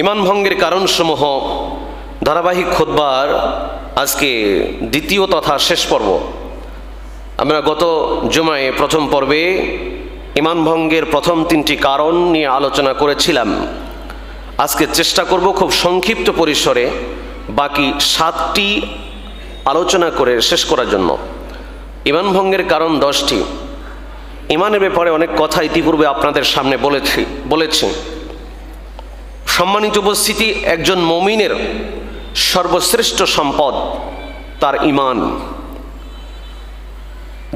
ইমান ভঙ্গের কারণসমূহ ধারাবাহিক খোদবার আজকে দ্বিতীয় তথা শেষ পর্ব। আমরা গত জুমায় প্রথম পর্বে ইমান ভঙ্গের প্রথম তিনটি কারণ নিয়ে আলোচনা করেছিলাম। আজকে চেষ্টা করব খুব সংক্ষিপ্ত পরিসরে বাকি সাতটি আলোচনা করে শেষ করার জন্য। ইমান ভঙ্গের কারণ দশটি। ইমানের ব্যাপারে অনেক কথা ইতিপূর্বে আপনাদের সামনে বলেছি বলেছি। সম্মানিত উপস্থিতি, একজন মমিনের সর্বশ্রেষ্ঠ সম্পদ তার ইমান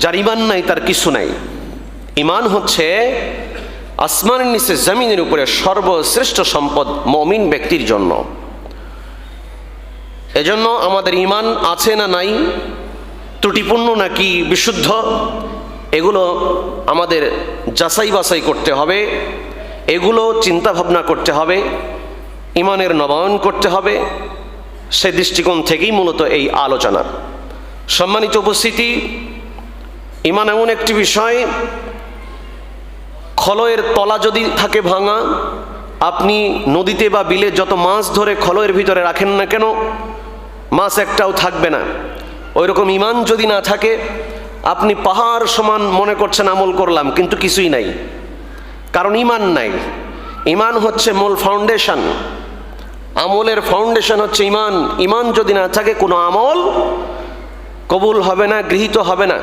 যার ইমান নাই, তার কিছু নাই। ইমান হচ্ছে আসমানের নিচে জমিনের উপরে সর্বশ্রেষ্ঠ সম্পদ মমিন ব্যক্তির জন্য। এজন্য আমাদের ইমান আছে না নাই, ত্রুটিপূর্ণ নাকি বিশুদ্ধ, এগুলো আমাদের যাচাই বাছাই করতে হবে। এগুলো চিন্তা ভাবনা করতে হবে, ইমানের নবায়ন করতে হবে, সে দৃষ্টিকোণ থেকেই মূলত এই আলোচনা। সম্মানিত উপস্থিতি, ইমান এমন একটি বিষয়, খলয়ের তলা যদি থাকে ভাঙা, আপনি নদীতে বা বিলে যত মাছ ধরে খলয়ের ভিতরে রাখেন না কেন, মাছ একটাও থাকবে না। ওই রকম ইমান যদি না থাকে, আপনি পাহাড় সমান মনে করছেন আমল করলাম, কিন্তু কিছুই নাই। কারণ ইমান নাই। ইমান হচ্ছে মূল ফাউন্ডেশন আমলের ফাউন্ডেশন হচ্ছে ইমান। ইমান যদি না থাকে, কোনো আমল কবুল হবে না, গৃহীত হবে না।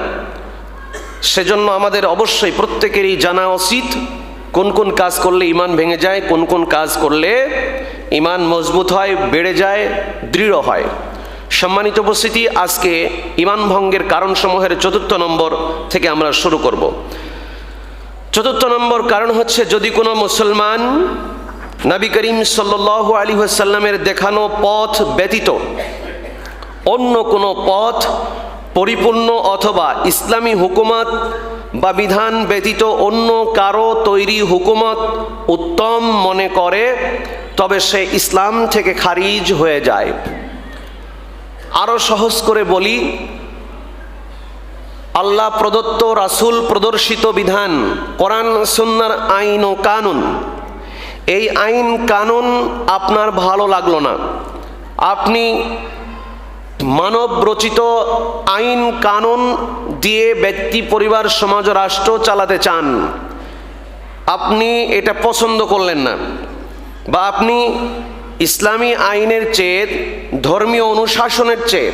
সেজন্য আমাদের অবশ্যই প্রত্যেকেরই জানা উচিত কোন কোন কাজ করলে ইমান ভেঙে যায়, কোন কোন কাজ করলে ইমান মজবুত হয়, বেড়ে যায়, দৃঢ় হয়। সম্মানিত উপস্থিতি, আজকে ইমান ভঙ্গের কারণসমূহের চতুর্থ নম্বর থেকে আমরা শুরু করব। চতুর্থ নম্বর কারণ হচ্ছে যদি কোনো মুসলমান নবী করিম সাল্লাহ আলী সাল্লামের দেখানো পথ ব্যতীত অন্য কোনো পথ পরিপূর্ণ অথবা ইসলামী হুকুমত বা বিধান ব্যতীত অন্য কারও তৈরি হুকুমত উত্তম মনে করে, তবে সে ইসলাম থেকে খারিজ হয়ে যায়। আরও সহজ করে বলি আল্লাহ প্রদত্ত রাসুল প্রদর্শিত বিধান, কোরআন, সুন্নার আইন ও কানুন। এই আইন, কানুন আপনার ভালো লাগল না। আপনি মানব রচিত আইন, কানুন দিয়ে ব্যক্তি, পরিবার, সমাজ, রাষ্ট্র চালাতে চান। আপনি এটা পছন্দ করলেন না। বা আপনি ইসলামী আইনের চেয়ে, ধর্মীয় অনুশাসনের চেয়ে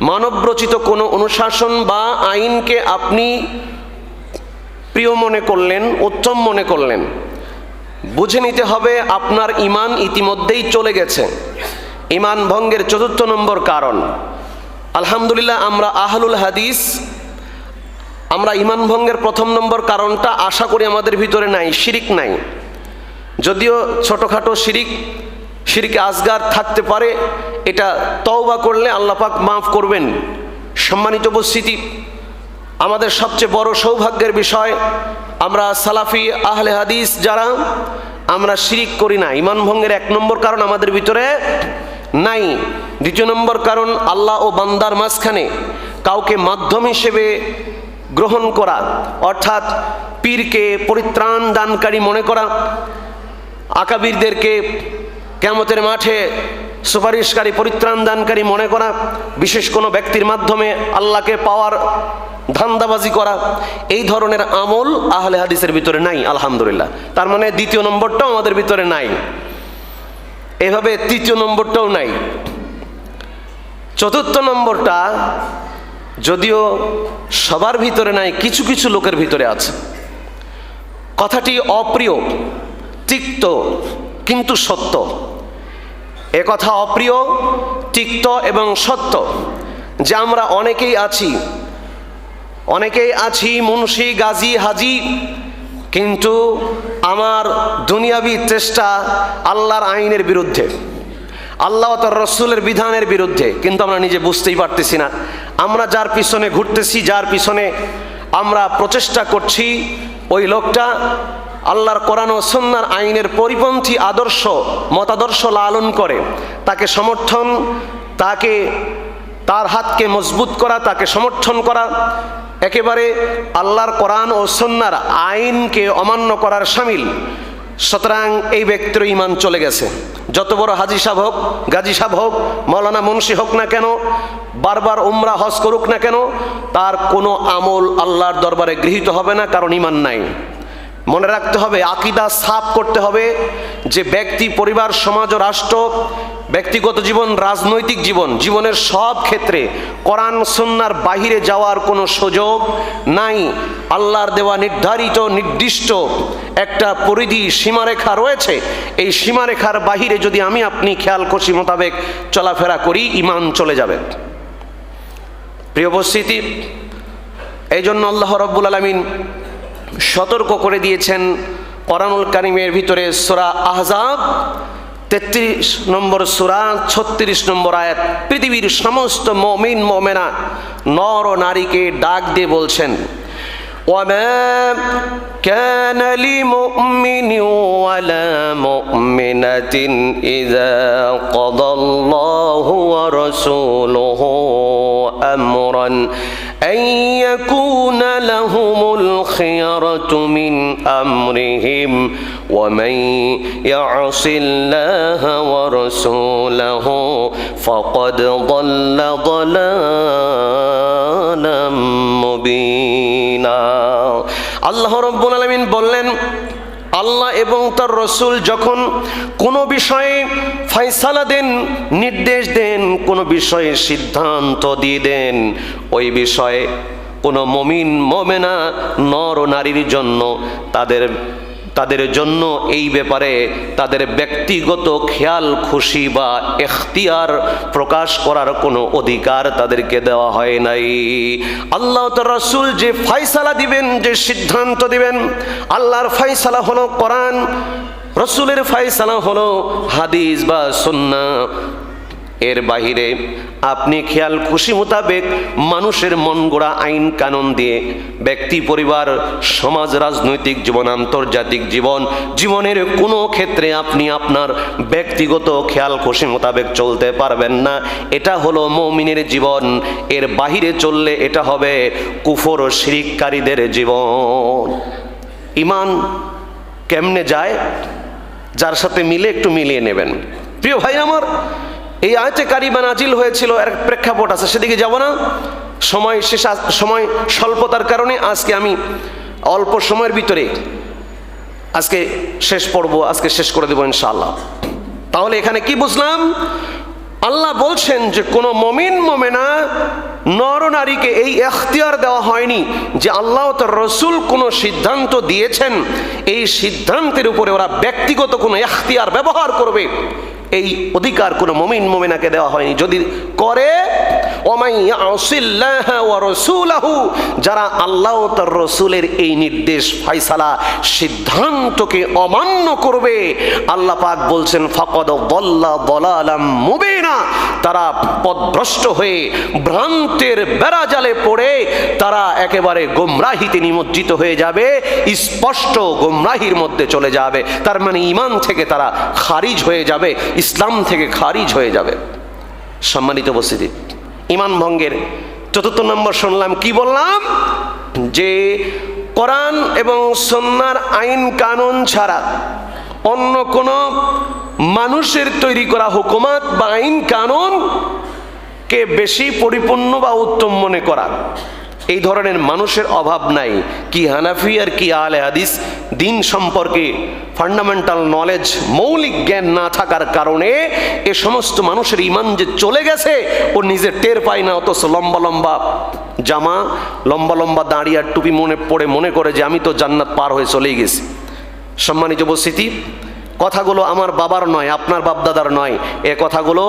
মানবরচিত কোনো অনুশাসন বা আইনকে আপনি প্রিয় মনে করলেন, উত্তম মনে করলেন, বুঝে নিতে হবে আপনার ইমান ইতিমধ্যেই চলে গেছে। ইমান ভঙ্গের চতুর্থ নম্বর কারণ। আলহামদুলিল্লাহ, আমরা আহলুল হাদিস, আমরা ইমান ভঙ্গের প্রথম নম্বর কারণটা আশা করি আমাদের ভিতরে নাই, শিরিক নাই। যদিও ছোটোখাটো শিরিক শিরিকে আজগার থাকতে পারে, এটা তওবা করলে আল্লাপাক মাফ করবেন। সম্মানিত উপস্থিতি, আমাদের সবচেয়ে বড় সৌভাগ্যের বিষয়, আমরা সালাফি আহলে হাদিস যারা, আমরা শিরিক করি না। ইমান ভঙ্গের এক নম্বর কারণ আমাদের ভিতরে নাই। দ্বিতীয় নম্বর কারণ আল্লাহ ও বান্দার মাঝখানে কাউকে মাধ্যম হিসেবে গ্রহণ করা, অর্থাৎ পীরকে পরিত্রাণ দানকারী মনে করা, আকাবিরদেরকে কেমতের মাঠে সুপারিশকারী পরিত্রাণ দানকারী মনে করা, বিশেষ কোনো ব্যক্তির মাধ্যমে আল্লাহকে পাওয়ার ধান্দাবাজি করা, এই ধরনের আমল আহলে হাদিসের ভিতরে নাই, আলহামদুলিল্লাহ। তার মানে দ্বিতীয় নম্বরটাও আমাদের ভিতরে নাই। এভাবে তৃতীয় নম্বরটাও নাই। চতুর্থ নম্বরটা, যদিও সবার ভিতরে নাই, কিছু কিছু লোকের ভিতরে আছে। কথাটি অপ্রিয়, তিক্ত, কিন্তু সত্য। এ কথা অপ্রিয়, তিক্ত এবং সত্য যে আমরা অনেকেই আছি। অনেকেই আছি মুন্সি, গাজী, হাজি, কিন্তু আমার দুনিয়াবি চেষ্টা আল্লাহর আইনের বিরুদ্ধে, আল্লাহ তার রসুলের বিধানের বিরুদ্ধে, কিন্তু আমরা নিজে বুঝতেই পারতেছি না। আমরা যার পিছনে ঘুরতেছি, যার পিছনে আমরা প্রচেষ্টা করছি, ওই লোকটা আল্লাহর কোরআন ও সন্ন্যার আইনের পরিপন্থী আদর্শ, মতাদর্শ লালন করে। তাকে সমর্থন, তাকে, তার হাতকে মজবুত করা, তাকে সমর্থন করা, একেবারে আল্লাহর কোরআন ও সন্ন্যার আইনকে অমান্য করার সামিল। সুতরাং এই ব্যক্তির ইমান চলে গেছে। যত বড় হাজি সাহেব হোক, গাজী সাহেব হোক, মৌলানা মুন্সি হোক না কেন, বারবার উমরা হজ করুক না কেন, তার কোনো আমল আল্লাহর দরবারে গৃহীত হবে না, কারণ ইমান নাই। মনে রাখতে হবে, আকিদা সাফ করতে হবে যে ব্যক্তি, পরিবার, সমাজ ও রাষ্ট্র, ব্যক্তিগত জীবন, রাজনৈতিক জীবন, জীবনের সব ক্ষেত্রে কোরআন সন্ন্যার বাহিরে যাওয়ার কোনো সুযোগ নাই। আল্লাহর দেওয়া নির্ধারিত, নির্দিষ্ট একটা পরিধি সীমারেখা রয়েছে। এই সীমারেখার বাহিরে যদি আমি আপনি খেয়াল খুশি মোতাবেক চলাফেরা করি ইমান চলে যাবে। প্রিয় উপস্থিতি এই জন্য আল্লাহ রব্বুল আলমিন সতর্ক করে দিয়েছেন কোরআনুল কারিমের ভিতরে সোরা আহজাব তেত্রিশ নম্বর সুরা ছত্রিশ নম্বর আয়াত পৃথিবীর সমস্ত মমিন মমেনা নর ও নারীকে ডাক দিয়ে বলছেন وما كان لمؤمن ولا مؤمنة إذا قضى الله ورسوله أمرا أن يكون لهم الخيرة من أمرهم ومن يعص الله ورسوله فقد ضل ضلالا মুবিনা আল্লাহ রব্বুল আলমিন বললেন আল্লাহ এবং তার রসুল যখন কোনো বিষয়ে ফয়সালা দেন, নির্দেশ দেন, কোনো বিষয়ে সিদ্ধান্ত দিয়ে দেন, ওই বিষয়ে কোনো মমিন, মমেনা, নর ও নারীর জন্য তাদের তাদের জন্য এই ব্যাপারে তাদের ব্যক্তিগত খেয়াল, খুশি বা এখতিয়ার প্রকাশ করার কোনো অধিকার তাদেরকে দেওয়া হয় নাই। আল্লাহ রসুল যে ফাইসালা দিবেন, যে সিদ্ধান্ত দিবেন, আল্লাহর ফাইসালা হলো কোরআন, রসুলের ফাইসালা হলো হাদিস বা সন্না এর বাহিরে আপনি খেয়াল খুশি মোতাবেক মানুষের মন গোড়া আইন কানুন দিয়ে ব্যক্তি, পরিবার, সমাজ, রাজনৈতিক জীবন, আন্তর্জাতিক জীবন, জীবনের কোনো ক্ষেত্রে আপনি আপনার ব্যক্তিগত খেয়াল খুশি মোতাবেক চলতে পারবেন না। এটা হলো মৌমিনের জীবন। এর বাহিরে চললে এটা হবে কুফর ও শিরিককারীদের জীবন। ইমান কেমনে যায়? যার সাথে মিলে একটু মিলিয়ে নেবেন। প্রিয় ভাই আমার এই আয়তে কারিমা নাজিল হয়েছিল, এর প্রেক্ষাপট আছে, সেদিকে যাব না। সময় শেষ সময় স্বল্পতার কারণে আজকে আমি অল্প সময়ের ভিতরে আজকে শেষ পড়ব, আজকে শেষ করে দেবো ইনশাআল্লাহ। তাহলে এখানে কি বুঝলাম? আল্লাহ বলছেন যে কোনো মমিন, মমেনা, নর নারীকে এই এখতিয়ার দেওয়া হয়নি যে আল্লাহ তার রসুল কোনো সিদ্ধান্ত দিয়েছেন। এই সিদ্ধান্তের উপরে ওরা ব্যক্তিগত কোনো এখতিয়ার ব্যবহার করবে। এই অধিকার কোনো মমিন মোমেনাকে দেওয়া হয়নি। যদি করে যারা আল্লাহ তার রসুলের এই নির্দেশ, ফাইসালা, সিদ্ধান্তকে অমান্য করবে, আল্লাহ পাক বলছেন, ফকদ বল্লা বলালাম মুবেনা তারা পদভ্রষ্ট হয়ে ভ্রান্তের বেড়াজালে পড়ে, তারা একেবারে গোমরাহিতে নিমজ্জিত হয়ে যাবে, স্পষ্ট গোমরাহির মধ্যে চলে যাবে, তার মানে ইমান থেকে তারা খারিজ হয়ে যাবে, ইসলাম থেকে খারিজ হয়ে যাবে। সম্মানিত উপস্থিতি ইমান ভঙ্গের চতুর্থ নম্বর শুনলাম, কি বললাম? যে কোরআন এবং সন্ন্যার আইন কানুন ছাড়া অন্য কোনো মানুষের তৈরি করা হুকুমাত বা আইন কানুন কে বেশি পরিপূর্ণ বা উত্তম মনে করা? এই ধরনের মানুষের অভাব নাই। কি হানাফি আর কি আলে হাদিস দিন সম্পর্কে ফান্ডামেন্টাল নলেজ মৌলিক জ্ঞান না থাকার কারণে এ সমস্ত মানুষের ইমান যে চলে গেছে, ও নিজে টের পায় না, অথচ লম্বা লম্বা জামা, লম্বা লম্বা দাঁড়িয়ে আর টুপি মনে পড়ে, মনে করে যে আমি তো জান্নাত পার হয়ে চলেই গেছি। সম্মানিত উপস্থিতি কথাগুলো আমার বাবার নয়, আপনার বাপদাদার নয়। এ কথাগুলো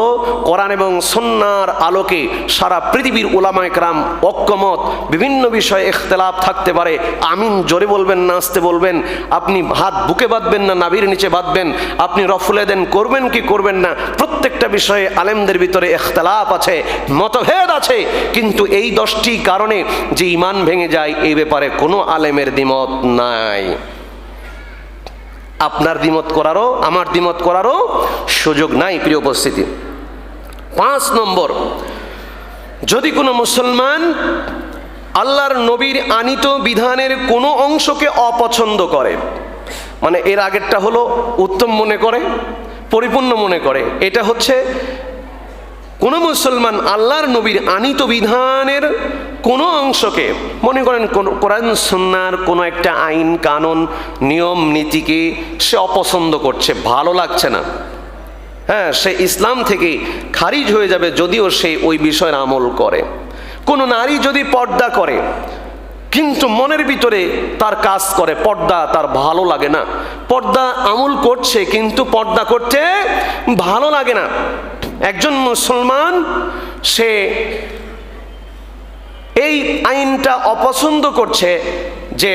কোরআন এবং সন্ন্যার আলোকে সারা পৃথিবীর ওলামায় ক্রাম ঐক্যমত, বিভিন্ন বিষয়ে ইখতলাফ থাকতে পারে। আমিন জোরে বলবেন না আসতে বলবেন, আপনি হাত বুকে বাঁধবেন না, নাভির নিচে বাঁধবেন, আপনি রফুলে দেন, করবেন কি করবেন না, প্রত্যেকটা বিষয়ে আলেমদের ভিতরে ইখতলাফ আছে, মতভেদ আছে। কিন্তু এই দশটি কারণে যে ইমান ভেঙে যায় এই ব্যাপারে কোনো আলেমের দ্বিমত নাই। আপনার দ্বিমত করারও, আমার দ্বিমত করারও সুযোগ নাই, প্রিয় উপস্থিতি। পাঁচ নম্বর, যদি কোনো মুসলমান আল্লাহর নবীর আনিত বিধানের কোনো অংশকে অপছন্দ করে মানে এর আগেরটা হলো উত্তম মনে করে, পরিপূর্ণ মনে করে, এটা হচ্ছে কোনো মুসলমান আল্লাহর নবীর আনিত বিধানের কোনো অংশকে, মনে করেন কোরআন সন্ন্যার কোনো একটা আইন, কানুন, নিয়ম, নীতিকে সে অপছন্দ করছে, ভালো লাগছে না। হ্যাঁ সে ইসলাম থেকে খারিজ হয়ে যাবে যদিও সে ওই বিষয়ের আমল করে। কোনো নারী যদি পর্দা করে, কিন্তু মনের ভিতরে তার কাজ করে, পর্দা তার ভালো লাগে না। পর্দা আমল করছে, কিন্তু পর্দা করতে ভালো লাগে না। একজন মুসলমান, সে এই আইনটা অপছন্দ করছে যে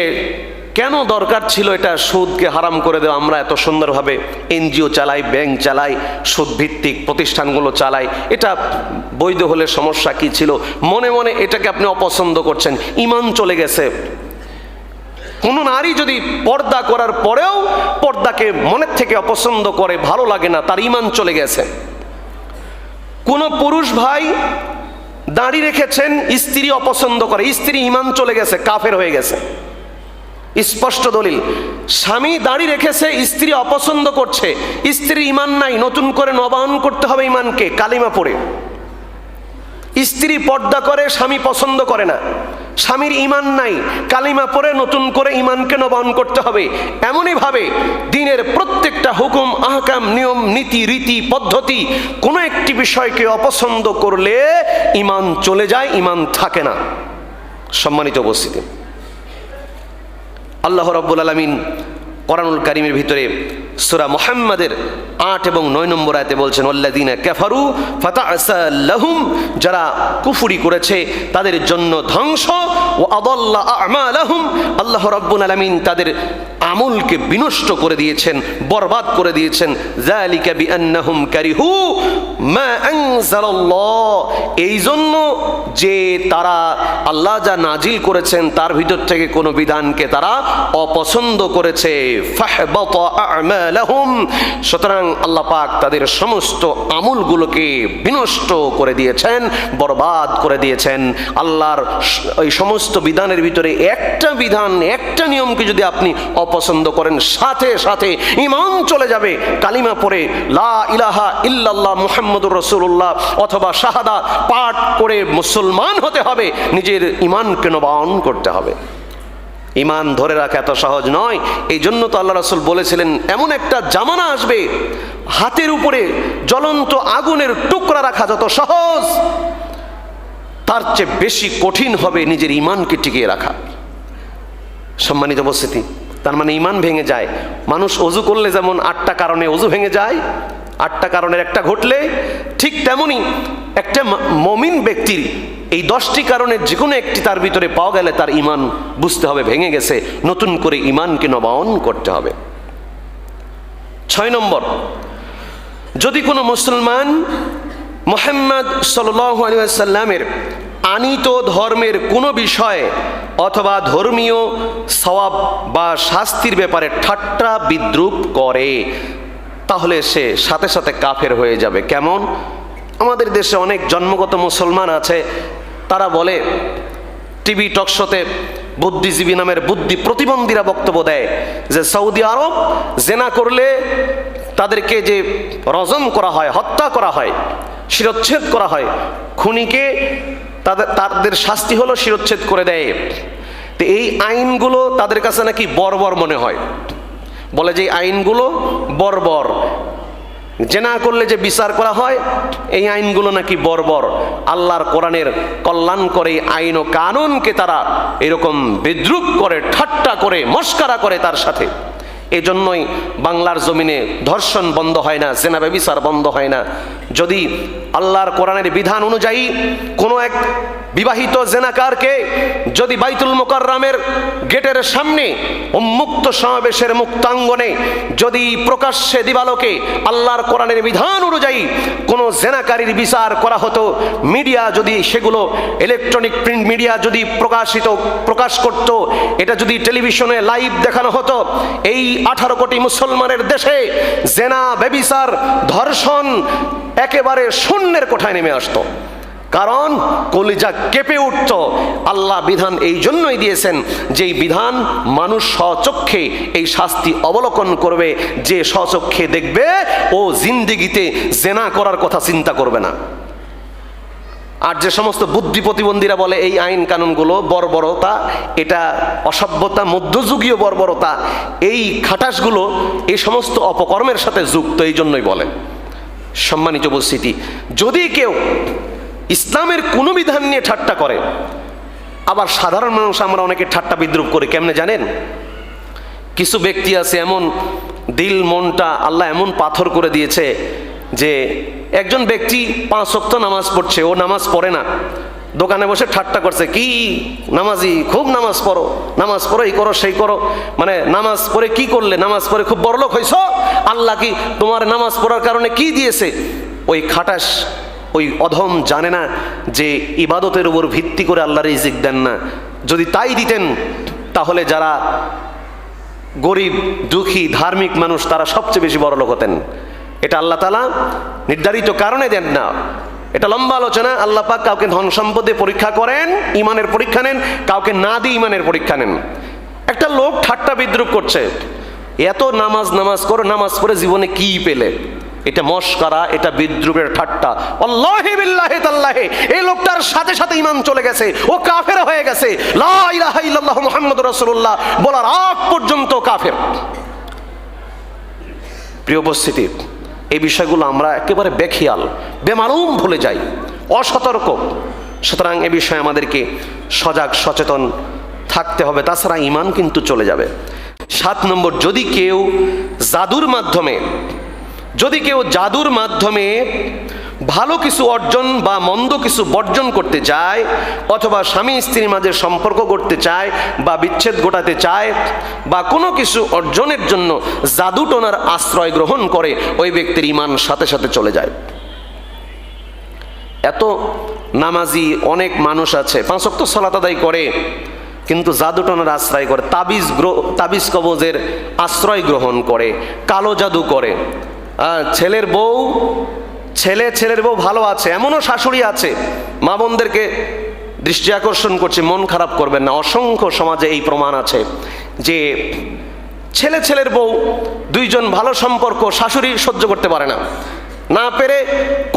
কেন দরকার ছিল এটা সুদকে হারাম করে দেওয়া? আমরা এত সুন্দরভাবে এনজিও চালাই, ব্যাংক চালাই, সুদভিত্তিক প্রতিষ্ঠানগুলো চালাই। এটা বৈধ হলে সমস্যা কি ছিল? মনে মনে এটাকে আপনি অপছন্দ করছেন। ইমান চলে গেছে। কোনো নারী যদি পর্দা করার পরেও পর্দাকে মনের থেকে অপছন্দ করে, ভালো লাগে না, তার ইমান চলে গেছে। কোনো পুরুষ ভাই দাঁড়িয়ে রেখেছেন, স্ত্রী অপছন্দ করে, স্ত্রী ইমান চলে গেছে, কাফের হয়ে গেছে। স্পষ্ট দলিল, স্বামী দাঁড়িয়ে রেখেছে, স্ত্রী অপছন্দ করছে স্ত্রী ইমান নাই, নতুন করে নবায়ন করতে হবে ইমানকে, কালিমা পড়ে। স্ত্রী পর্দা করে, স্বামী পছন্দ করে না। স্বামীর ইমান নাই, কালিমা পরে নতুন করে ইমানকে নবায়ন করতে হবে। এমনই ভাবে দিনের প্রত্যেকটা হুকুম, আহকাম, নিয়ম, নীতি, রীতি, পদ্ধতি কোনো একটি বিষয়কে অপছন্দ করলে ইমান চলে যায় ইমান থাকে না। সম্মানিত উপস্থিতি। আল্লাহ রব্বুল আলমিন করানুল কারিমের ভিতরে সুরা মোহাম্মদের আট এবং নয় নম্বর আয়তে বলছেন ওল্লাদিনা ক্যাফারু ফাতাহুম যারা কুফুরি করেছে, তাদের জন্য ধ্বংস ও আদল্লা আমালাহুম আল্লাহ রব্বুল আলমিন তাদের আমলকে বিনষ্ট করে দিয়েছেন, বরবাদ করে দিয়েছেন। জালিকা বিআন্নাহুম কারিহু মা আনজালাল্লাহ এই জন্য যে তারা আল্লাহ যা নাজিল করেছেন, তার ভিতর থেকে কোনো বিধানকে তারা অপছন্দ করেছে। ফাহবাত আমালাহুম সুতরাং আল্লাহ পাক তাদের সমস্ত আমলগুলোকে বিনষ্ট করে দিয়েছেন, বরবাদ করে দিয়েছেন। আল্লাহর ওই সমস্ত বিধানের ভিতরে একটা বিধান, একটা নিয়মকে যদি আপনি অপছন্দ করেন, সাথে সাথে ইমান চলে যাবে, কালিমা পড়ে লা ইলাহা ইল্লাল্লাহ মুহাম্মদুর রসুল্লাহ অথবা শাহাদা পাঠ করে মুসলমান হতে হবে, নিজের ইমানকে নবায়ন করতে হবে। ইমান ধরে রাখা এত সহজ নয়। এই জন্য তো আল্লাহ রসুল বলেছিলেন, এমন একটা জামানা আসবে, হাতের উপরে জ্বলন্ত আগুনের টুকরা রাখা যত সহজ, তার চেয়ে বেশি কঠিন হবে নিজের ইমানকে টিকিয়ে রাখা। সম্মানিত উপস্থিতি, তার মানে ইমান ভেঙে যায়। মানুষ অজু করলে যেমন আটটা কারণে অজু ভেঙে যায়, আটটা কারণের একটা ঘটলে ঠিক তেমনই একটা মমিন ব্যক্তির এই দশটি কারণের যে কোনো একটি তার ভিতরে পাওয়া গেলে তার ইমান বুঝতে হবে, ভেঙে গেছে। নতুন করে ইমানকে নবায়ন করতে হবে। ছয় নম্বর, যদি কোনো মুসলমান মোহাম্মদ সাল্লামের আনিত ধর্মের কোনো বিষয়ে অথবা ধর্মীয় সওয়াব বা শাস্তির ব্যাপারে ঠাট্টা বিদ্রুপ করে, তাহলে সে সাথে সাথে কাফের হয়ে যাবে। কেমন? আমাদের দেশে অনেক জন্মগত মুসলমান আছে তারা বলে, টিভি টকশোতে বুদ্ধিজীবী নামের বুদ্ধি প্রতিবন্ধীরা বক্তব্য দেয় যে সৌদি আরব জেনা করলে তাদেরকে যে রজম করা হয়, হত্যা করা হয়, শিরচ্ছেদ করা হয়, খুনিকে তাদের তাদের শাস্তি হলো শিরচ্ছেদ করে দেয়। তো এই আইনগুলো তাদের কাছে নাকি বর্বর মনে হয়। বলে যে আইনগুলো বর্বর। জেনা করলে যে বিচার করা হয়, এই আইনগুলো নাকি বর্বর। আল্লাহর কোরআনের কল্যাণ করে, আইন ও কানুনকে তারা এরকম বিদ্রুপ করে, ঠাট্টা করে, মস্কারা করে তার সাথে। এজন্যই বাংলার জমিনে ধর্ষণ বন্ধ হয় না, জেনা ব্যবিচার বন্ধ হয় না। যদি আল্লাহর কোরআনের বিধান অনুযায়ী কোনো এক বিবাহিত জেনাকারকে যদি বাইতুল মোকাররামের গেটের সামনে উন্মুক্ত সমাবেশের মুক্তাঙ্গনে যদি প্রকাশ্যে দিবালোকে আল্লাহর কোরআনের বিধান অনুযায়ী কোনো জেনাকারীর বিচার করা হতো, মিডিয়া যদি সেগুলো, ইলেকট্রনিক প্রিন্ট মিডিয়া যদি প্রকাশিত, প্রকাশ করত, এটা যদি টেলিভিশনে লাইভ দেখানো হতো, এই আঠারো কোটি মুসলমানের দেশে জেনা বেবিসার ধর্ষণ একেবারে শূন্যের কোঠায় নেমে আসতো। কারণ কলিজা কেঁপে উঠত। আল্লাহ বিধান এই জন্যই দিয়েছেন যেই বিধান মানুষ স্বচক্ষে এই শাস্তি অবলোকন করবে। যে স্বচক্ষে দেখবে ও জিন্দিগিতে জেনা করার কথা চিন্তা করবে না। আর যে সমস্ত বুদ্ধি প্রতিবন্ধীরা বলে এই আইন কানুনগুলো বর্বরতা, এটা অসভ্যতা, মধ্যযুগীয় বর্বরতা, এই খাটাসগুলো এই সমস্ত অপকর্মের সাথে যুক্ত, এই জন্যই বলে। সম্মানিত উপস্থিতি, যদি কেউ ইসলামের কোনো বিধান নিয়ে ঠাট্টা করে, আবার সাধারণ মানুষ আমরা অনেকে ঠাট্টা বিদ্রুপ করি, কেমনে জানেন? কিছু ব্যক্তি আছে এমন দিল, মনটা আল্লাহ এমন পাথর করে দিয়েছে যে একজন ব্যক্তি পাঁচ অক্ত নামাজ পড়ছে, ও নামাজ পড়ে না। দোকানে বসে ঠাট্টা করছে, কি নামাজি? খুব নামাজ পড়ো নামাজ পড়ো, এই করো, সেই করো। মানে নামাজ পড়ে কি করলে? নামাজ পড়ে খুব বড়লোক হয়েছ আল্লাহ কি তোমার নামাজ পড়ার কারণে কি দিয়েছে? ওই খাটাস, ওই অধম জানে না যে ইবাদতের উপর ভিত্তি করে আল্লাহ রিজিক দেন না। যদি তাই দিতেন, তাহলে যারা গরিব, দুঃখী, ধার্মিক মানুষ, তারা সবচেয়ে বেশি বড় লোক হতেন। এটা আল্লাহ তালা নির্ধারিত কারণে দেন না। এটা লম্বা আলোচনা, আল্লাহ পাক কাউকে ধন সম্পদে পরীক্ষা করেন ইমানের পরীক্ষা নেন, কাউকে না দিয়ে ইমানের পরীক্ষা নেন। একটা লোক ঠাট্টা বিদ্রুপ করছে, এত নামাজ নামাজ করো নামাজ পড়ে জীবনে কি পেলে? এটা মস্করা এটা বিদ্রুপের ঠাট্টা। আল্লাহে বিল্লাহে তাল্লাহে এই লোকটার সাথে সাথে ইমান চলে গেছে, ও কাফের হয়ে গেছে। লা ইলাহা বলার আগ পর্যন্ত কাফের। প্রিয় উপস্থিতি এই বিষয়গুলো আমরা একেবারে বেখিয়াল, বেমালুম ভুলে যাই, অসতর্ক। সুতরাং এ বিষয়ে আমাদেরকে সজাগ, সচেতন থাকতে হবে, তাছাড়া ইমান কিন্তু চলে যাবে। সাত নম্বর, যদি কেউ জাদুর মাধ্যমে, যদি কেউ জাদুর মাধ্যমে ভালো কিছু অর্জন বা মন্দ কিছু বর্জন করতে চায়, অথবা স্বামী স্ত্রীর মাঝে সম্পর্ক করতে চায় বা বিচ্ছেদ ঘটাতে চায়, বা কোনো কিছু অর্জনের জন্য জাদুটোনার আশ্রয় গ্রহণ করে, ওই ব্যক্তির ইমান সাথে সাথে চলে যায়। এত নামাজি অনেক মানুষ আছে পাঁচক্ত সলাত আদায় করে, কিন্তু জাদুটনার আশ্রয় করে, তাবিজ তাবিজ কবজের আশ্রয় গ্রহণ করে, কালো জাদু করে। ছেলের বউ ছেলে, ছেলের বউ ভালো আছে, এমনও শাশুড়ি আছে, মা বোনদেরকে দৃষ্টি আকর্ষণ করছে, মন খারাপ করবেন না। অসংখ্য সমাজে এই প্রমাণ আছে যে ছেলে, ছেলের বউ দুইজন ভালো সম্পর্ক শাশুড়ি সহ্য করতে পারে না। না পেরে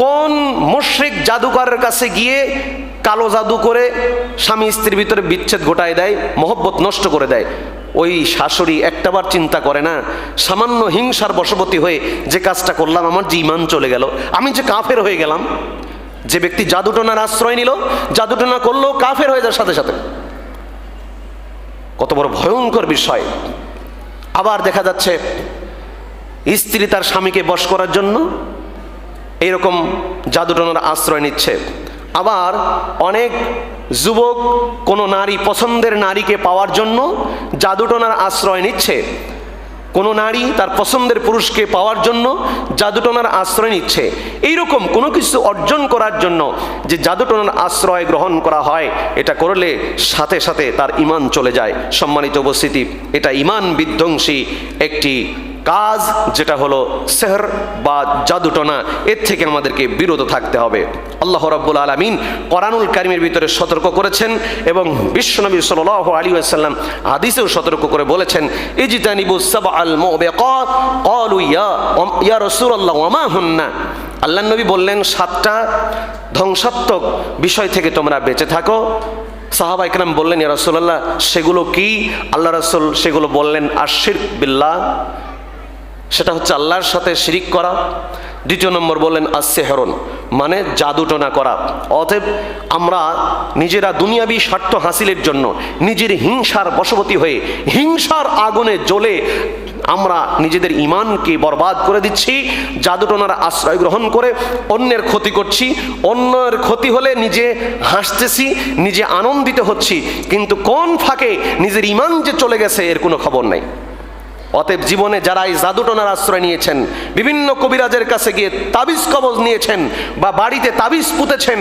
কোন মুশ্রিক জাদুকরের কাছে গিয়ে কালো জাদু করে স্বামী স্ত্রীর ভিতরে বিচ্ছেদ ঘটায় দেয়, মহব্বত নষ্ট করে দেয়। ওই শাশুড়ি একটাবার চিন্তা করে না, সামান্য হিংসার বশবতী হয়ে যে কাজটা করলাম, আমার যে ইমান চলে গেল, আমি যে কাফের হয়ে গেলাম। যে ব্যক্তি জাদুটনার আশ্রয় নিল জাদুটনা করল কাফের হয়ে যাওয়ার সাথে সাথে। কত বড় ভয়ঙ্কর বিষয়। আবার দেখা যাচ্ছে, স্ত্রী তার স্বামীকে বশ করার জন্য এইরকম জাদুটনার আশ্রয় নিচ্ছে। আবার অনেক যুবক কোনো নারী পছন্দের নারীকে পাওয়ার জন্য জাদুটনার আশ্রয় নিচ্ছে। কোনো নারী তার পছন্দের পুরুষকে পাওয়ার জন্য জাদুটনার আশ্রয় নিচ্ছে। এইরকম কোনো কিছু অর্জন করার জন্য যে জাদুটনার আশ্রয় গ্রহণ করা হয়, এটা করলে সাথে সাথে তার ইমান চলে যায়। সম্মানিত উপস্থিতি, এটা ইমান বিধ্বংসী একটি কাজ যেটা হলো সেহর বা জাদুটনা, এর থেকে আমাদেরকে বিরত থাকতে হবে। আল্লাহ রাব্বুল আলমিন কোরআনুল কারিমের ভিতরে সতর্ক করেছেন এবং বিশ্বনবী সাল আলী আসাল্লাম হাদিসেও সতর্ক করে বলেছেন, ইজিতানিবু সাব আল মুবিকাত ক্বালু ইয়া ইয়া রাসূলুল্লাহ, ওয়া মা হুন্না? আল্লাহ নবী বললেন, সাতটা ধ্বংসাত্মক বিষয় থেকে তোমরা বেঁচে থাকো। সাহাবা ইকরাম বললেন, ইয়া রাসূলুল্লাহ, সেগুলো কি? আল্লাহ রসুল সেগুলো বললেন আশির বিল্লাহ। সেটা হচ্ছে আল্লাহর সাথে শিরিক করা। দ্বিতীয় নম্বর বললেন আসেহরণ মানে জাদুটনা করা। অতএব আমরা নিজেরা দুনিয়াবি স্বার্থ হাসিলের জন্য নিজের হিংসার বশবতী হয়ে হিংসার আগুনে জ্বলে আমরা নিজেদের ইমানকে বরবাদ করে দিচ্ছি, জাদুটনার আশ্রয় গ্রহণ করে অন্যের ক্ষতি করছি। অন্যের ক্ষতি হলে নিজে হাসতেছি, নিজে আনন্দিত হচ্ছি, কিন্তু কোন ফাঁকে নিজের ইমান যে চলে গেছে এর কোনো খবর নাই। অতএব জীবনে যারা এই জাদুটনার আশ্রয় নিয়েছেন, বিভিন্ন কবিরাজের কাছে গিয়ে তাবিজ কবজ নিয়েছেন, বা বাড়িতে তাবিজ পুঁতেছেন,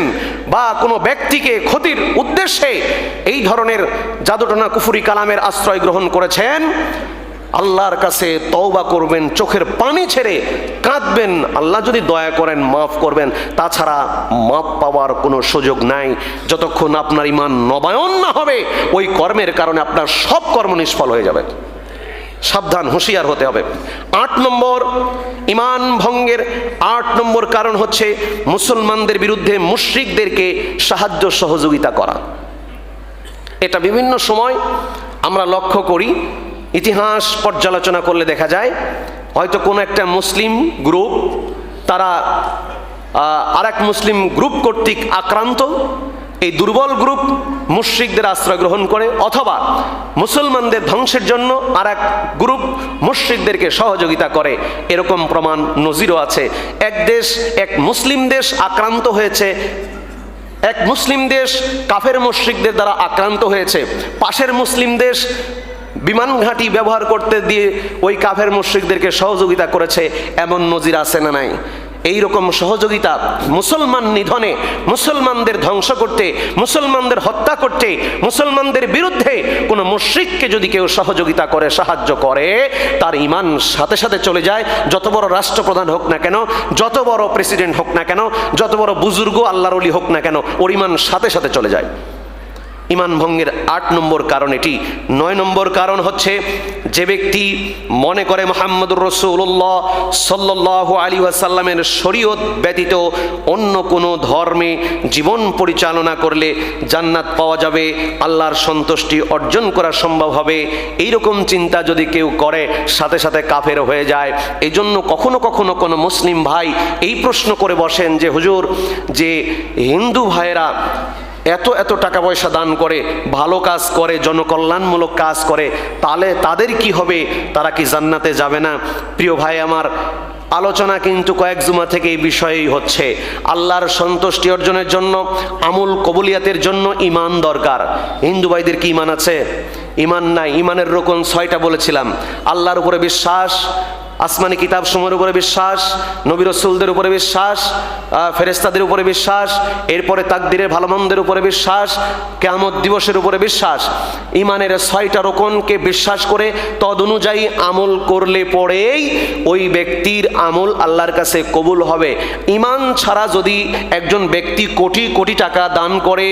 বা কোনো ব্যক্তিকে ক্ষতির উদ্দেশ্যে এই ধরনের জাদুটনা কুফুরি কালামের আশ্রয় গ্রহণ করেছেন, আল্লাহর কাছে তওবা করবেন, চোখের পানি ছেড়ে কাঁদবেন। আল্লাহ যদি দয়া করেন, মাফ করবেন। তাছাড়া মাফ পাওয়ার কোনো সুযোগ নাই। যতক্ষণ আপনার ইমান নবায়ন না হবে, ওই কর্মের কারণে আপনার সব কর্ম নিষ্ফল হয়ে যাবে। সাবধান, হুঁশিয়ার হতে হবে। আট নম্বর, ইমান ভঙ্গের আট নম্বর কারণ হচ্ছে মুসলমানদের বিরুদ্ধে মুশ্রিকদেরকে সাহায্য সহযোগিতা করা। এটা বিভিন্ন সময় আমরা লক্ষ্য করি, ইতিহাস পর্যালোচনা করলে দেখা যায়, হয়তো কোনো একটা মুসলিম গ্রুপ, তারা আর এক মুসলিম গ্রুপ কর্তৃক আক্রান্ত এই দুর্বল গ্রুপ মুশ্রিকদের আশ্রয় গ্রহণ করে, অথবা মুসলমানদের ধ্বংসের জন্য আর এক গ্রুপ মুশ্রিকদেরকে সহযোগিতা করে। এরকম প্রমাণ নজিরও আছে। এক দেশ, এক মুসলিম দেশ আক্রান্ত হয়েছে। এক মুসলিম দেশ কাফের মুশ্রিকদের দ্বারা আক্রান্ত হয়েছে। পাশের মুসলিম দেশ বিমান ঘাঁটি ব্যবহার করতে দিয়ে ওই কাফের মুশ্রিকদেরকে সহযোগিতা করেছে। এমন নজির আছে না নাই? এই রকম সহযোগিতা মুসলমান নিধনে, মুসলমানদের ধ্বংস করতে, মুসলমানদের হত্যা করতে, মুসলমানদের বিরুদ্ধে কোনো মুশ্রিককে যদি কেউ সহযোগিতা করে, সাহায্য করে, তার ইমান সাথে সাথে চলে যায়। যত বড় রাষ্ট্রপ্রধান হোক না কেন, যত বড় প্রেসিডেন্ট হোক না কেন, যত বড় বুজুর্গ আল্লাহর হোক না কেন, ওর ইমান সাথে সাথে চলে যায়। ইমান ভঙ্গের আট নম্বর কারণ এটি। নয় নম্বর কারণ হচ্ছে যে ব্যক্তি মনে করে মোহাম্মদুর রসুল্লাহ সাল্লাহ আলী আসাল্লামের শরীয়ত ব্যতীত অন্য কোনো ধর্মে জীবন পরিচালনা করলে জান্নাত পাওয়া যাবে, আল্লাহর সন্তুষ্টি অর্জন করা সম্ভব হবে এই রকম চিন্তা যদি কেউ করে, সাথে সাথে কাফের হয়ে যায়। এই জন্য কখনো কখনো কোনো মুসলিম ভাই এই প্রশ্ন করে বসেন যে, হুজুর, যে হিন্দু ভাইয়েরা এত এত টাকা পয়সা দান করে, ভালো কাজ করে, জনকল্যাণমূলক কাজ করে, তাহলে তাদের কি হবে? তারা কি জান্নাতে যাবে না? প্রিয় ভাই আমার, আলোচনা কিন্তু কয়েক জুমা থেকে এই বিষয়েই হচ্ছে। আল্লাহর সন্তুষ্টি অর্জনের জন্য, আমুল কবুলিয়াতের জন্য ইমান দরকার। হিন্দু ভাইদের কি ইমান আছে? ইমান নাই। ইমানের রোকন ছয়টা বলেছিলাম। আল্লাহর উপরে বিশ্বাস আসমানি কিতাব সময়ের উপরে বিশ্বাস, নবী রসুলদের উপরে বিশ্বাস ফেরেস্তাদের উপরে বিশ্বাস, এরপরে তাকদিরের ভালো মন্দের উপরে বিশ্বাস, কেয়ামত দিবসের উপরে বিশ্বাস। ইমানের ছয়টা রোকনকে বিশ্বাস করে তদ অনুযায়ী আমল করলে পরেই ওই ব্যক্তির আমল আল্লাহর কাছে কবুল হবে। ইমান ছাড়া যদি একজন ব্যক্তি কোটি কোটি টাকা দান করে,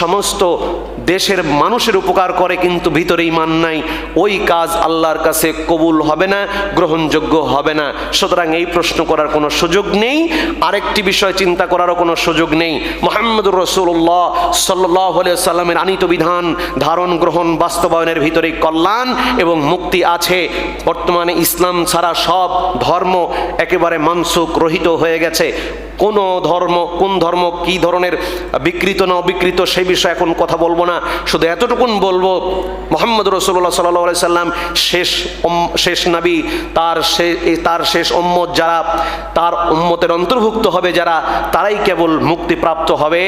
সমস্ত দেশের মানুষের উপকার করে, কিন্তু ভিতরে ইমান নাই, ওই কাজ আল্লাহর কাছে কবুল হবে না, গ্রহণযোগ্য হবে না। সুতরাং এই প্রশ্ন করার কোনো সুযোগ নেই। আরেকটি বিষয় চিন্তা করারও কোনো সুযোগ নেই। মোহাম্মদুর রসুল্লাহ সাল্লাহ সাল্লামের আনিত বিধান ধারণ, গ্রহণ, বাস্তবায়নের ভিতরে কল্যাণ এবং মুক্তি আছে। বর্তমানে ইসলাম ছাড়া সব ধর্ম একেবারে মানসুক রহিত হয়ে গেছে। কোন ধর্ম কোন ধর্ম কি ধরনের বিকৃত না অবিকৃত সেই বিষয়ে এখন কথা বলব না। শুধু এতটুকুন বলব, মোহাম্মদ রসুল্লাহ সাল্লাহ সাল্লাম শেষ শেষ নাবি, তার তার শেষ উম্মত যারা, তার উম্মতের অন্তর্ভুক্ত হবে যারা, তারাই কেবল মুক্তিপ্রাপ্ত হবে।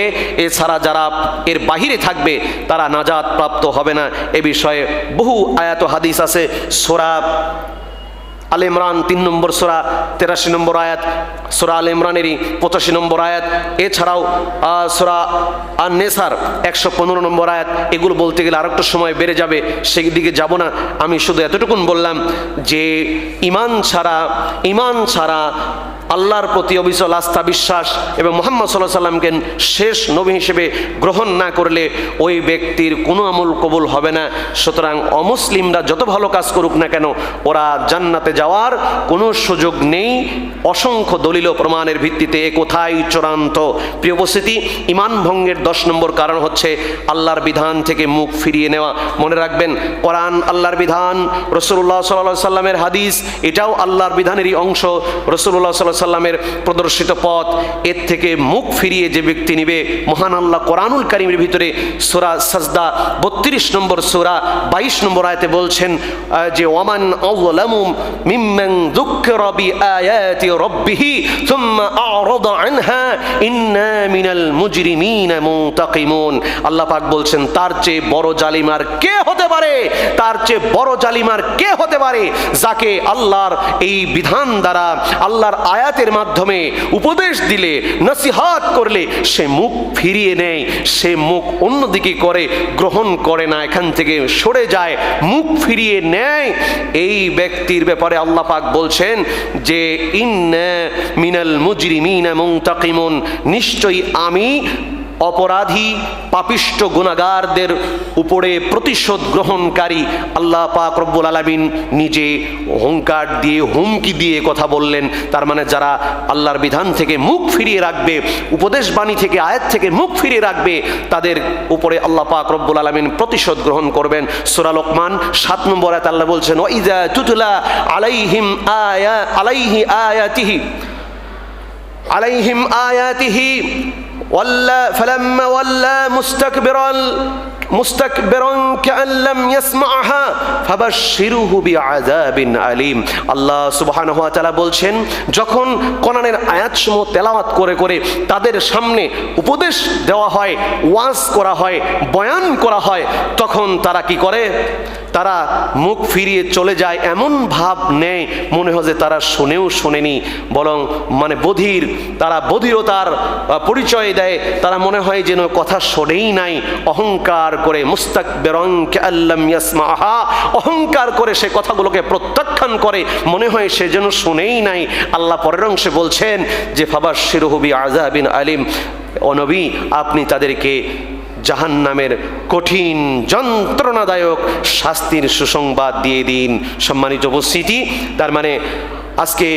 এছাড়া যারা এর বাহিরে থাকবে, তারা নাজাত প্রাপ্ত হবে না। এ বিষয়ে বহু আয়াত হাদিস আছে। সোরা আল ইমরান তিন নম্বর সোরা, তেরাশি নম্বর আয়াত, সোরা আল ইমরানেরই পঁচাশি নম্বর আয়াত। এছাড়াও সোরা আর নেসার একশো পনেরো নম্বর আয়াত। এগুলো বলতে গেলে আরেকটু সময় বেড়ে যাবে সেই দিকে যাব না। আমি শুধু এতটুকুন বললাম যে, ইমান ছাড়া ইমান ছাড়া আল্লাহর প্রতি অবিচল আস্থা, বিশ্বাস এবং মোহাম্মদ সাল্লাহ সাল্লামকে শেষ নবী হিসেবে গ্রহণ না করলে ওই ব্যক্তির কোনো আমল কবুল হবে না। সুতরাং অমুসলিমরা যত ভালো কাজ করুক না কেন, ওরা জান্নাতে যাওয়ার কোনো সুযোগ নেই। অসংখ্য দলিল প্রমাণের ভিত্তিতে এ কোথায় চূড়ান্ত? প্রিয় উপস্থিতি, ইমান ভঙ্গের দশ নম্বর কারণ হচ্ছে আল্লাহর বিধান থেকে মুখ ফিরিয়ে নেওয়া। মনে রাখবেন, কোরআন আল্লাহর বিধান রসুল্লাহ সাল্লাহ সাল্লামের হাদিস, এটাও আল্লাহর বিধানেরই অংশ। রসুল্লাহ সাল্লাহ সাল্লামের প্রদর্শিত পথ, এর থেকে মুখ ফিরিয়ে যে ব্যক্তি নিবে, মহান আল্লাহ কোরআনুল কারিমের ভিতরে সোরা সাজদা বত্রিশ নম্বর সোরা বাইশ নম্বর আয়তে বলছেন যে আউলামু মিম্মান যুক্কিরা বিআয়াতি রাব্বিহি সুম্মা আ'রাদা আনহা, ইন্না মিনাল মুজরিমিনা মুনতাকিমুন। আল্লাহ পাক বলছেন, তার চেয়ে বড় জালিমার কে হতে পারে? তার চেয়ে বড় জালিমার কে হতে পারে? যাকে আল্লাহর এই বিধান দ্বারা, আল্লাহর আয়াত আয়াতের মাধ্যমে উপদেশ দিলে, নসিহাত করলে, সে মুখ ফিরিয়ে নেয়, সে মুখ অন্যদিকে করে, গ্রহণ করে না, এখান থেকে সরে যায়, মুখ ফিরিয়ে নেয়। এই ব্যক্তির ব্যাপারে আল্লাহ পাক বলছেন যে ইন মিনাল মুজরিমিনা মুনতাকিমুন। নিশ্চয়ই আমি অপরাধী পাপিষ্ট গুণাগারদের উপরে প্রতিশোধ গ্রহণকারী আল্লাহ পাক রব্বুল আলামিন নিজে হুঙ্কার দিয়ে, হুমকি দিয়ে কথা বললেন। তার মানে যারা আল্লাহর বিধান থেকে মুখ ফিরিয়ে রাখবে, উপদেশ বাণী থেকে, আয়াত থেকে মুখ ফিরিয়ে রাখবে, তাদের উপরে আল্লাহ পাক রব্বুল আলামিন প্রতিশোধ গ্রহণ করবেন। সূরা লোকমান সাত নম্বর আয়াত আল্লাহ বলছেন ওয়াইজা তুতলা আলাইহিম আয়া, আলাইহি আয়াতিহি। عليهم آياته ولا فلما ولى مستكبرا مستكبرا كأن لم يسمعها فبشره بعذاب أليم আল্লাহ সুবহানাহু ওয়া তাআলা বলছেন যখন কোরআনের আয়াতসমূহ তেলাওয়াত করে করে তাদের সামনে উপদেশ দেওয়া হয় ওয়াজ করা হয় বয়ান করা হয় তখন তারা কি করে তারা মুখ ফিরিয়ে চলে যায়, এমন ভাব নেয় মনে হয় যে তারা শোনেও শোনেনি, বরং মানে বধির, তারা বধিরতার পরিচয় দেয়, তারা মনে হয় যেন কথা শোনেই নাই, অহংকার করে মুস্তাক বেরং ইয়াসমাহা অহংকার করে সে কথাগুলোকে প্রত্যাখ্যান করে, মনে হয় সে যেন শোনেই নাই। আল্লাহ পরের অংশে বলছেন যে ফাবার শিরহবি আজাবিন আলিম অনবী আপনি তাদেরকে জাহান্নামের কঠিন যন্ত্রণাদায়ক শাস্তির সুসংবাদ দিয়ে দিন। সম্মানিত উপস্থিতি তার মানে আজকে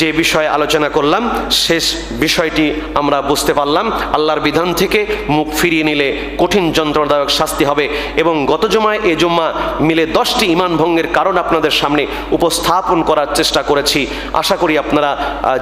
যে বিষয়ে আলোচনা করলাম, শেষ বিষয়টি আমরা বুঝতে পারলাম। আল্লাহর বিধান থেকে মুখ ফিরিয়ে নিলে কঠিন যন্ত্রণাদায়ক শাস্তি হবে এবং গত জমায় এ জম্মা মিলে দশটি ইমান ভঙ্গের কারণ আপনাদের সামনে উপস্থাপন করার চেষ্টা করেছি। আশা করি আপনারা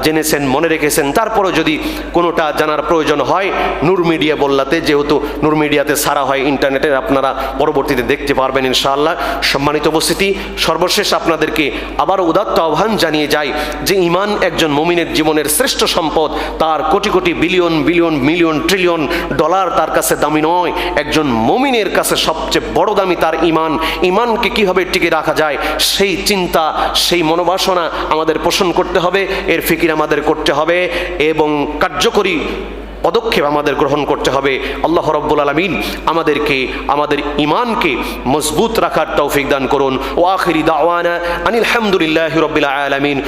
জেনেছেন, মনে রেখেছেন। তারপরও যদি কোনোটা জানার প্রয়োজন হয়, নূর মিডিয়া বললাতে, যেহেতু নূর মিডিয়াতে সারা হয়, ইন্টারনেটে আপনারা পরবর্তীতে দেখতে পারবেন ইনশাআল্লাহ। সম্মানিত উপস্থিতি, সর্বশেষ আপনাদেরকে আবারও উদাত্ত আহ্বান জানিয়ে যাই যে ইমান একজন মমিনের জীবনের শ্রেষ্ঠ সম্পদ, তার crore crore billion billion, million, trillion dollar তার কাছে দামি নয়। একজন মমিনের কাছে সবচেয়ে বড় দামি তার ইমান, ইমানকে কীভাবে টিকে রাখা যায় সেই চিন্তা, সেই মনোবাসনা আমাদের পোষণ করতে হবে, এর ফিকির আমাদের করতে হবে এবং কার্যকরী পদক্ষেপ আমাদের গ্রহণ করতে হবে। আল্লাহ রব্বুল আলমিন আমাদেরকে, আমাদের ইমানকে মজবুত রাখার তৌফিক দান করুন। ও আখিরি দাওয়ানা আনিল হামদুলিল্লাহ আলমিন।